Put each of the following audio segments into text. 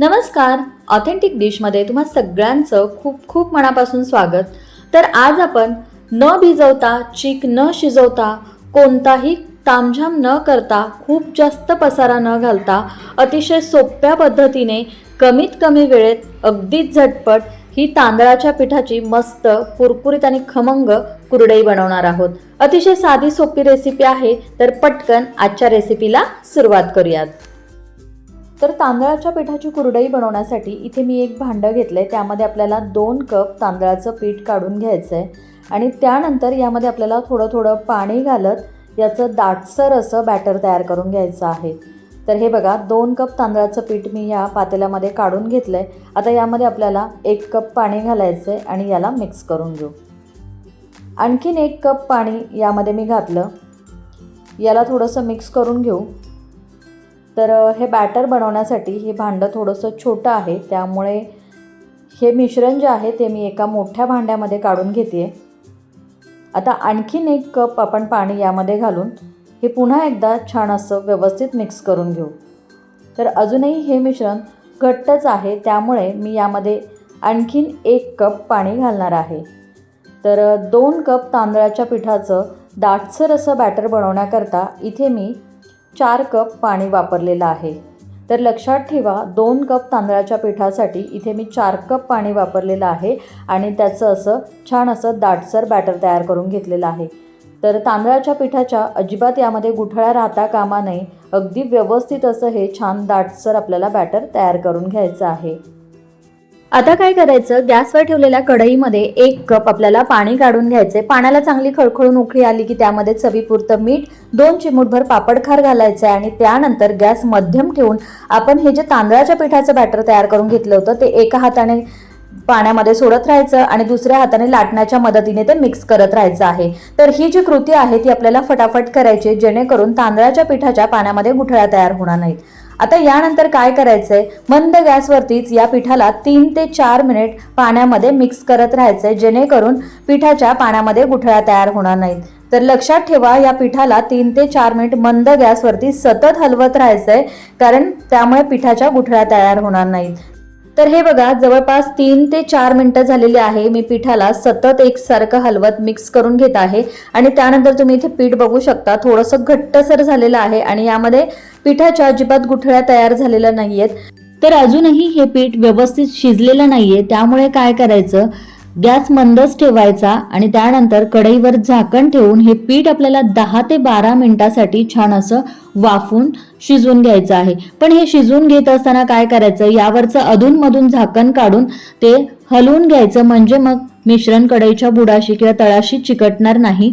नमस्कार. ऑथेंटिक डिशमध्ये तुम्हा सगळ्यांचं खूप खूप मनापासून स्वागत. तर आज आपण न भिजवता चीक न शिजवता कोणताही तामझाम न करता खूप जास्त पसारा न घालता अतिशय सोप्या पद्धतीने कमीत कमी वेळेत अगदीच झटपट ही तांदळाच्या पिठाची मस्त कुरकुरीत आणि खमंग कुरडई बनवणार आहोत. अतिशय साधी सोपी रेसिपी आहे तर पटकन आजच्या रेसिपीला सुरुवात करूयात. तर तांदळाच्या पिठाची कुरडई बनवण्यासाठी इथे मी एक भांडं घेतलं आहे त्यामध्ये आपल्याला दोन कप तांदळाचं पीठ काढून घ्यायचं आहे आणि त्यानंतर यामध्ये आपल्याला थोडं थोडं पाणी घालत याचं दाटसर असं बॅटर तयार करून घ्यायचं आहे. तर हे बघा दोन कप तांदळाचं पीठ मी या पातेल्यामध्ये काढून घेतलं आहे आता यामध्ये आपल्याला एक कप पाणी घालायचं आहे आणि याला मिक्स करून घेऊ. आणखीन एक कप पाणी यामध्ये मी घातलं. याला थोडंसं मिक्स करून घेऊ. तर हे बॅटर बनवण्यासाठी हे भांडं थोडंसं छोटं आहे. त्यामुळे हे मिश्रण जे आहे ते मी एका मोठ्या भांड्यामध्ये काढून घेते आता आणखीन एक कप आपण पाणी यामध्ये घालून हे पुन्हा एकदा छान असं व्यवस्थित मिक्स करून घेऊ. तर अजूनही हे मिश्रण घट्टच आहे. त्यामुळे मी यामध्ये आणखीन एक कप पाणी घालणार आहे. तर दोन कप तांदळाच्या पिठाचं दाटसर असं बॅटर बनवण्याकरता इथे मी चार कप पाणी वापरलेलं आहे. तर लक्षात ठेवा दोन कप तांदळाच्या पिठासाठी इथे मी चार कप पाणी वापरलेलं आहे आणि त्याचं असं छान असं दाटसर बॅटर तयार करून घेतलेलं आहे. तर तांदळाच्या पिठाच्या अजिबात यामध्ये गुठळ्या राहता कामा नये. अगदी व्यवस्थित असं हे छान दाटसर आपल्याला बॅटर तयार करून घ्यायचं आहे. आता काय करायचं? गॅसवर ठेवलेल्या कढईमध्ये एक कप आपल्याला पाणी काढून घ्यायचे पाण्याला चांगली खळखळून उकळी आली की त्यामध्ये चवीपुरतं मीठ दोन चिमूटभर पापडखार घालायचं आहे आणि त्यानंतर गॅस मध्यम ठेवून आपण हे जे तांदळाच्या पिठाचं बॅटर तयार करून घेतलं होतं ते एका हाताने पाण्यामध्ये सोडत राहायचं आणि दुसऱ्या हाताने लाटण्याच्या मदतीने ते मिक्स करत राहायचं आहे. तर ही जी कृती आहे ती आपल्याला फटाफट करायची जेणेकरून तांदळाच्या पिठाच्या पाण्यामध्ये गुठळ्या तयार होणार नाहीत. आता यानंतर काय करायचंय? मंद गॅसवरतीच या पिठाला तीन ते चार मिनिट पाण्यामध्ये मिक्स करत राहायचंय जेणेकरून पिठाच्या पाण्यामध्ये गुठळ्या तयार होणार नाहीत. तर लक्षात ठेवा या पिठाला तीन ते चार मिनिट मंद गॅसवरती सतत हलवत राहायचंय कारण त्यामुळे पिठाच्या गुठळ्या तयार होणार नाहीत. तर हे बघा जवळपास तीन ते चार मिनटं झालेली आहे. मी पिठाला सतत एकसारखं हलवत मिक्स करून घेत आहे. आणि त्यानंतर तुम्ही इथे पीठ बघू शकता थोडंसं घट्टसर झालेलं आहे. आणि यामध्ये पिठाच्या अजिबात गुठळ्या तयार झालेल्या नाहीयेत. तर अजूनही हे पीठ व्यवस्थित शिजलेलं नाहीये. त्यामुळे काय करायचं? गॅस मंदच ठेवायचा आणि त्यानंतर कढईवर झाकण ठेवून हे पीठ आपल्याला दहा ते बारा मिनिटासाठी छान असं वाफून शिजवून घ्यायचं आहे. पण हे शिजवून घेत असताना काय करायचं? यावरचं अधूनमधून झाकण काढून ते हलवून घ्यायचं. म्हणजे मग मिश्रण कढईच्या बुडाशी किंवा तळाशी चिकटणार नाही.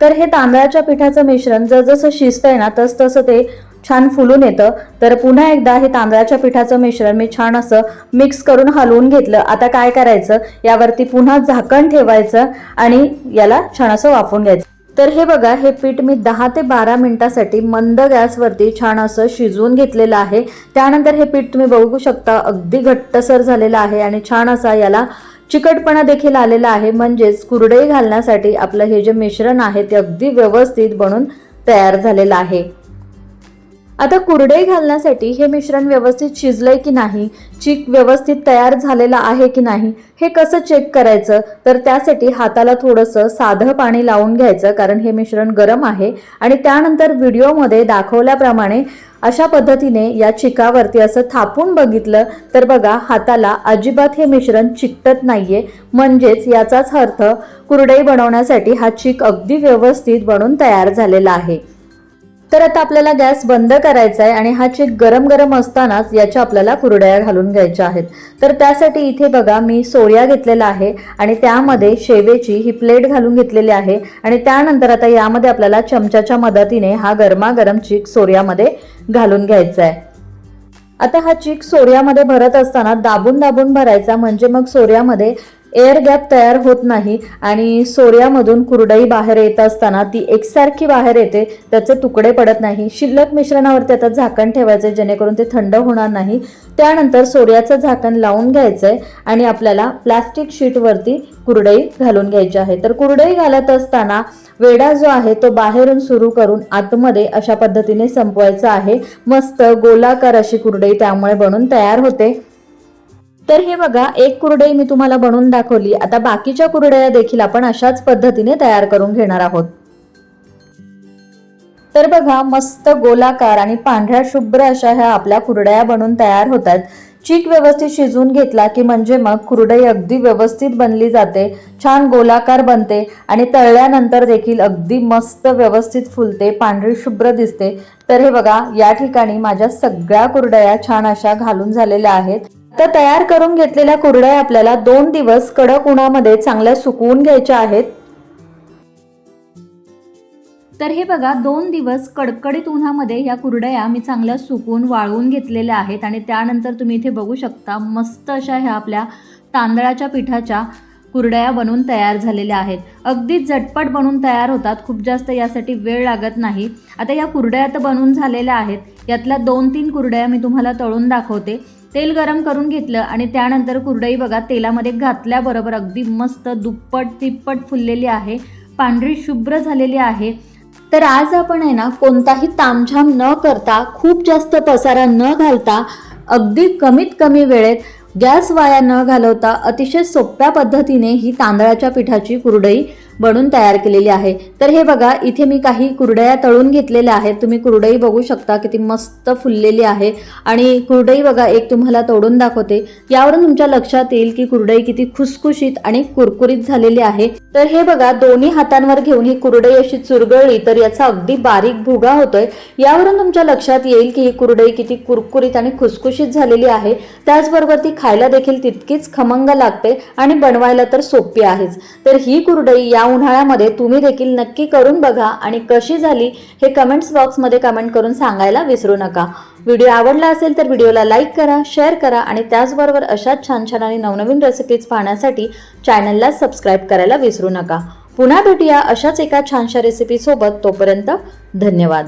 तर हे तांदळाच्या पिठाचं मिश्रण जसजसं शिजतंय ना तस तसं ते छान फुलून येतं. तर पुन्हा एकदा हे तांदळाच्या पिठाचं मिश्रण मी छान असं मिक्स करून हलवून घेतलं. आता काय करायचं? यावरती पुन्हा झाकण ठेवायचं आणि याला छान असं वाफवून घ्यायचं. तर हे बघा हे पीठ मी दहा ते बारा मिनिटासाठी मंद गॅसवरती छान असं शिजवून घेतलेलं आहे. त्यानंतर हे पीठ तुम्ही बघू शकता अगदी घट्टसर झालेलं आहे आणि छान असा याला चिकटपणा देखील आलेला आहे. म्हणजेच कुरडई घालण्यासाठी आपलं हे जे मिश्रण आहे ते अगदी व्यवस्थित बनून तयार झालेलं आहे. आता कुरडई घालण्यासाठी हे मिश्रण व्यवस्थित शिजलंय की नाही? चीक व्यवस्थित तयार झालेला आहे की नाही? हे कसं चेक करायचं? तर त्यासाठी हाताला थोडंसं साधं पाणी लावून घ्यायचं कारण हे मिश्रण गरम आहे. आणि त्यानंतर व्हिडिओमध्ये दाखवल्याप्रमाणे अशा पद्धतीने या चिकावरती असं थापून बघितलं तर बघा हाताला अजिबात हे मिश्रण चिकटत नाहीये. म्हणजेच याचाच अर्थ कुरडई बनवण्यासाठी हा चीक अगदी व्यवस्थित बनून तयार झालेला आहे. तर आता आपल्याला गॅस बंद करायचा आहे आणि हा चीक गरम गरम असतानाच याच्या आपल्याला कुरडया घालून घ्यायच्या आहेत. तर त्यासाठी इथे बघा मी सोया घेतलेला आहे आणि त्यामध्ये शेवेची ही प्लेट घालून घेतलेली आहे आणि त्यानंतर आता यामध्ये आपल्याला चमच्याच्या मदतीने हा गरमागरम चीक सोऱ्यामध्ये घालून घ्यायचा आहे. आता हा चीक सोऱ्यामध्ये भरत असताना दाबून दाबून भरायचा म्हणजे मग सोऱ्यामध्ये एअर गॅप तयार होत नाही आणि सोऱ्यामधून कुरडई बाहेर येत असताना ती एकसारखी बाहेर येते त्याचे तुकडे पडत नाही. शिल्लक मिश्रणावरती आता झाकण ठेवायचे जेणेकरून ते थंड होणार नाही. त्यानंतर सोऱ्याचं झाकण लावून घ्यायचं आहे आणि आपल्याला प्लास्टिक शीटवरती कुरडई घालून घ्यायची आहे. तर कुरडई घालत असताना वेडा जो आहे तो बाहेरून सुरू करून आतमध्ये अशा पद्धतीने संपवायचा आहे. मस्त गोलाकार अशी कुरडई त्यामुळे बनून तयार होते. तर हे बघा एक कुरडई मी तुम्हाला बनवून दाखवली. आता बाकीच्या कुरडया देखील आपण अशाच पद्धतीने तयार करून घेणार आहोत. तर बघा मस्त गोलाकार आणि पांढऱ्या शुभ्र अशा ह्या आपल्या कुरडया बनून तयार होतात. चीक व्यवस्थित शिजवून घेतला की म्हणजे मग कुरडई अगदी व्यवस्थित बनली जाते छान गोलाकार बनते आणि तळल्यानंतर देखील अगदी मस्त व्यवस्थित फुलते पांढरी शुभ्र दिसते. तर हे बघा या ठिकाणी माझ्या सगळ्या कुरडया छान अशा घालून झालेल्या आहेत. तर तयार करून घेतलेल्या कुरड्या आपल्याला दोन दिवस कडक उन्हामध्ये चांगल्या सुकवून घ्यायच्या आहेत. तर हे बघा दोन दिवस कडकडीत उन्हामध्ये ह्या कुरडया मी चांगल्या सुकवून वाळवून घेतलेल्या आहेत आणि त्यानंतर तुम्ही इथे बघू शकता मस्त अशा ह्या आपल्या तांदळाच्या पिठाच्या कुरडया बनवून तयार झालेल्या आहेत. अगदी झटपट बनवून तयार होतात खूप जास्त यासाठी वेळ लागत नाही. आता या कुरडया तर बनवून झालेल्या आहेत. यातल्या दोन तीन कुरडया मी तुम्हाला तळून दाखवते. तेल गरम करून घेतलं आणि त्यानंतर कुरडई बघा तेलामध्ये घातल्याबरोबर अगदी मस्त दुप्पट तिप्पट फुललेली आहे पांढरी शुभ्र झालेली आहे. तर आज आपण आहे ना कोणताही तामझाम न करता खूप जास्त पसारा न घालता अगदी कमीत कमी वेळेत गॅस वाया न घालवता अतिशय सोप्या पद्धतीने ही तांदळाच्या पिठाची कुरडई बनवून तयार केलेली आहे. तर हे बघा इथे मी काही कुरडया तळून घेतलेल्या आहेत. तुम्ही कुरडई बघू शकता किती मस्त फुललेली आहे. आणि कुरडई बघा एक तुम्हाला तोडून दाखवते. यावरून तुमच्या लक्षात येईल की कुरडई किती खुसखुशीत आणि कुरकुरीत झालेली आहे. तर हे बघा दोन्ही हातांवर घेऊन ही कुरडई अशी चुरगळली तर याचा अगदी बारीक भुगा होतोय. यावरून तुमच्या लक्षात येईल की ही कुरडई किती कुरकुरीत आणि खुसखुशीत झालेली आहे. त्याचबरोबर ती खायला देखील तितकीच खमंग लागते आणि बनवायला तर सोपी आहेच. तर ही कुरडई या उन्हाळ्यामध्ये तुम्ही देखील नक्की करून बघा आणि कशी झाली हे कमेंट्स बॉक्समध्ये कमेंट करून सांगायला विसरू नका. व्हिडिओ आवडला असेल तर व्हिडिओला लाईक करा शेअर करा आणि त्याचबरोबर अशाच छान छान आणि नवनवीन रेसिपीज पाहण्यासाठी चॅनलला सबस्क्राईब करायला विसरू नका. पुन्हा भेटूया अशाच एका छानशा रेसिपीसोबत तोपर्यंत धन्यवाद.